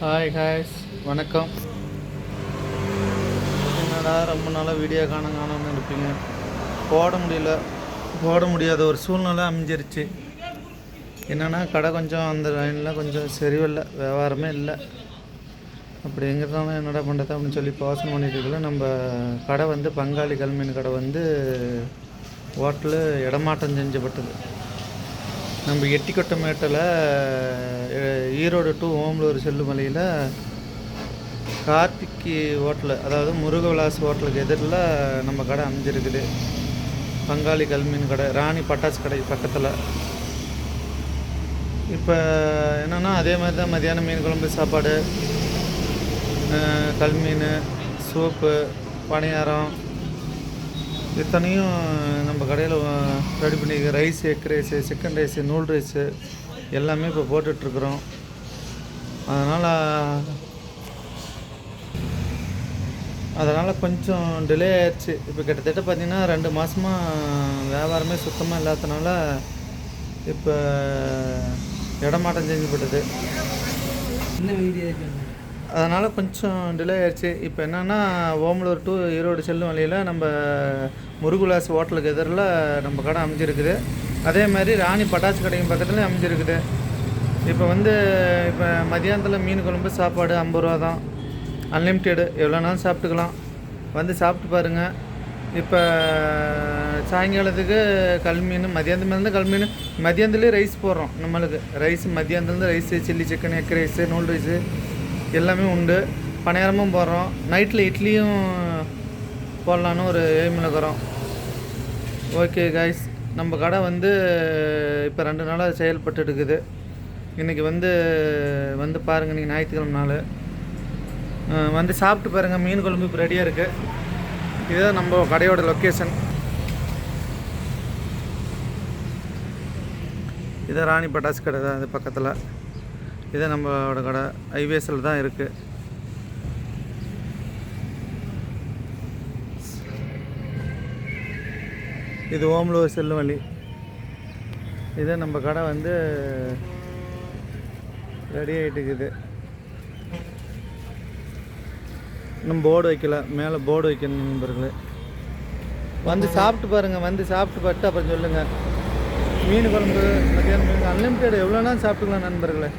Hi ஹாய்ஸ் வணக்கம். என்னடா ரொம்ப நாளாக வீடியோ காண காணாமல் இருப்பீங்க? போட முடியல. போட முடியாத ஒரு சூழ்நிலை அமைஞ்சிருச்சு. என்னென்னா கடை கொஞ்சம் அந்த லைனில் கொஞ்சம் சரிவில்லை வியாபாரமே இல்லை. அப்படி எங்கிறதால என்னடா பண்ணுறது அப்படின்னு சொல்லி யோசனை பண்ணிட்டு நம்ம கடை வந்து பங்காளி கல்மீன் கடை வந்து ஹோட்டலு இடமாற்றம் செஞ்சப்பட்டது. நம்ம எட்டிக்கொட்டமேட்டில் மேட்டில் Erode to Omalur செல்லுமலையில் Karthik hotel அதாவது முருகவிலாஸ் ஹோட்டலுக்கு எதிரில் நம்ம கடை அமைஞ்சிருக்குது. பங்காளி கல்மீன் கடை ராணி பட்டாசு கடை பக்கத்தில். இப்போ என்னென்னா அதே மாதிரி தான் மதியானம் மீன் குழம்பு சாப்பாடு கல்மீன் சூப்பு பணியாரம் இத்தனையும் நம்ம கடையில் ரெடி பண்ணி rice egg rice chicken rice நூல் ரைஸு எல்லாமே இப்போ போட்டுட்ருக்குறோம். அதனால் அதனால் கொஞ்சம் டிலே ஆயிடுச்சு. இப்போ கிட்டத்தட்ட பார்த்தீங்கன்னா ரெண்டு மாதமாக வியாபாரமே சுத்தமாக இல்லாதனால இப்போ இடமாட்டம் செஞ்சுப்பட்டது என்ன வீடியோ அதனால் கொஞ்சம் டிலே ஆயிடுச்சு இப்போ என்னென்னா ஓமலூர் டு ஈரோடு செல்லும் வழியில் நம்ம முருகுலாஸ் ஹோட்டலுக்கு எதிரில் நம்ம கடை அமைஞ்சிருக்குது. அதே மாதிரி ராணி பட்டாசு கடையும் பக்கத்தில் அமைஞ்சிருக்குது. இப்போ வந்து இப்போ மதியானத்தில் மீன் குழம்பு சாப்பாடு ஐம்பது ரூபா தான். அன்லிமிட்டெடு எவ்வளோ நாளும் சாப்பிட்டுக்கலாம். வந்து சாப்பிட்டு பாருங்கள் இப்போ சாயங்காலத்துக்கு கல்மீன் மதியானத்துலேருந்து கல்மீன் மதியானத்துலேயே ரைஸ் போடுறோம் நம்மளுக்கு. Rice மதியானத்துலேருந்து rice chilli chicken egg rice நூல் ரைஸு எல்லாமே உண்டு. பணியாரமும் போடுறோம். நைட்டில் இட்லியும் போடலான்னு ஒரு எய்மில் இருக்கிறோம். ஓகே காய்ஸ் நம்ம கடை வந்து இப்போ ரெண்டு நாளாக செயல்பட்டு இருக்குது இன்றைக்கி வந்து வந்து பாருங்கள் நீங்கள் ஞாயிற்றுக்கிழமை நாள். வந்து சாப்பிட்டு பாருங்கள் மீன் குழம்பு இப்போ ரெடியாக இருக்குது இதுதான் நம்ம கடையோட லொக்கேஷன் இது ராணி பட்டாசு கடை தான் அது பக்கத்தில். இது நம்மளோட கடை ஹைவேஸில் தான் இருக்குது இது ஓமலூர் செல்லுவழி. இது நம்ம கடை வந்து ரெடி ஆகிட்டு இருக்குது இன்னும் போர்டு வைக்கல. மேலே போர்டு வைக்கணும் நண்பர்களே. வந்து சாப்பிட்டு பாருங்கள் வந்து சாப்பிட்டு பார்த்து அப்புறம் சொல்லுங்கள் மீன் குழம்பு மத்தியானம் மீன் அன்லிமிட்டெட் எவ்வளோனா சாப்பிட்டுக்கலாம் நண்பர்களே.